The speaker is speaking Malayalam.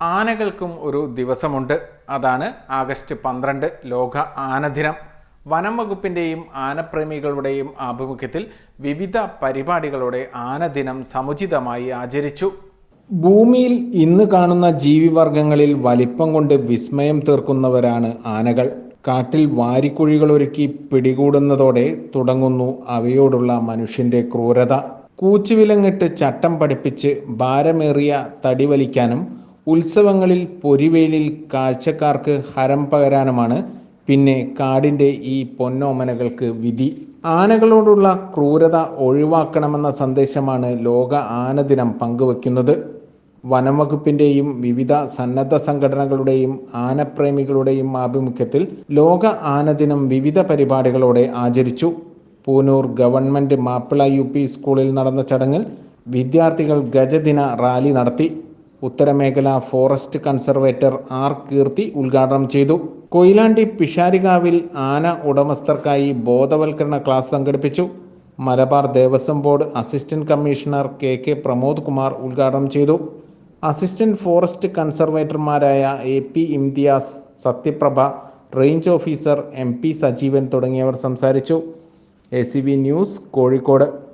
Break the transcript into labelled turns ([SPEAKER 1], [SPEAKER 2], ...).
[SPEAKER 1] ആനകൾക്കും ഒരു ദിവസമുണ്ട്. അതാണ് ആഗസ്റ്റ് പന്ത്രണ്ട് ലോക ആനദിനം. വനം വകുപ്പിന്റെയും ആനപ്രേമികളുടെയും ആഭിമുഖ്യത്തിൽ വിവിധ പരിപാടികളോടെ ആനദിനം സമുചിതമായി ആചരിച്ചു. ഭൂമിയിൽ ഇന്ന് കാണുന്ന ജീവിവർഗങ്ങളിൽ വലിപ്പം കൊണ്ട് വിസ്മയം തീർക്കുന്നവരാണ് ആനകൾ. കാട്ടിൽ വാരിക്കുഴികൾ ഒരുക്കി പിടികൂടുന്നതോടെ തുടങ്ങുന്നു അവയോടുള്ള മനുഷ്യന്റെ ക്രൂരത. കൂച്ചുവിലങ്ങിട്ട് ചട്ടം പഠിപ്പിച്ച് ഭാരമേറിയ തടി വലിക്കാനും ഉത്സവങ്ങളിൽ പൊരിവേലിൽ കാഴ്ചക്കാർക്ക് ഹരം പകരാനുമാണ്. പിന്നെ കാടിന്റെ ഈ പൊന്നോമനകൾക്ക് വിധി. ആനകളോടുള്ള ക്രൂരത ഒഴിവാക്കണമെന്ന സന്ദേശമാണ് ലോക ആനദിനം പങ്കുവയ്ക്കുന്നത്. വനംവകുപ്പിന്റെയും വിവിധ സന്നദ്ധ സംഘടനകളുടെയും ആനപ്രേമികളുടെയും ആഭിമുഖ്യത്തിൽ ലോക ആനദിനം വിവിധ പരിപാടികളോടെ ആചരിച്ചു. പൂനൂർ ഗവൺമെന്റ് മാപ്പിള യു സ്കൂളിൽ നടന്ന ചടങ്ങിൽ വിദ്യാർത്ഥികൾ ഗജദിന റാലി നടത്തി. ഉത്തരമേഖല ഫോറസ്റ്റ് കൺസർവേറ്റർ ആർ കീർത്തി ഉദ്ഘാടനം ചെയ്തു. കൊയിലാണ്ടി പിഷാരികാവിൽ ആന ഉടമസ്ഥർക്കായി ബോധവൽക്കരണ ക്ലാസ് സംഘടിപ്പിച്ചു. Malabar Devaswom board assistant commissioner K K Pramod Kumar ഉദ്ഘാടനം ചെയ്തു. Assistant forest കൺസർവേറ്റർമാരായ A P Imtiaz Sathyaprabha range officer M P Sajeevan തുടങ്ങിയവർ സംസാരിച്ചു. A C news Kozhikode.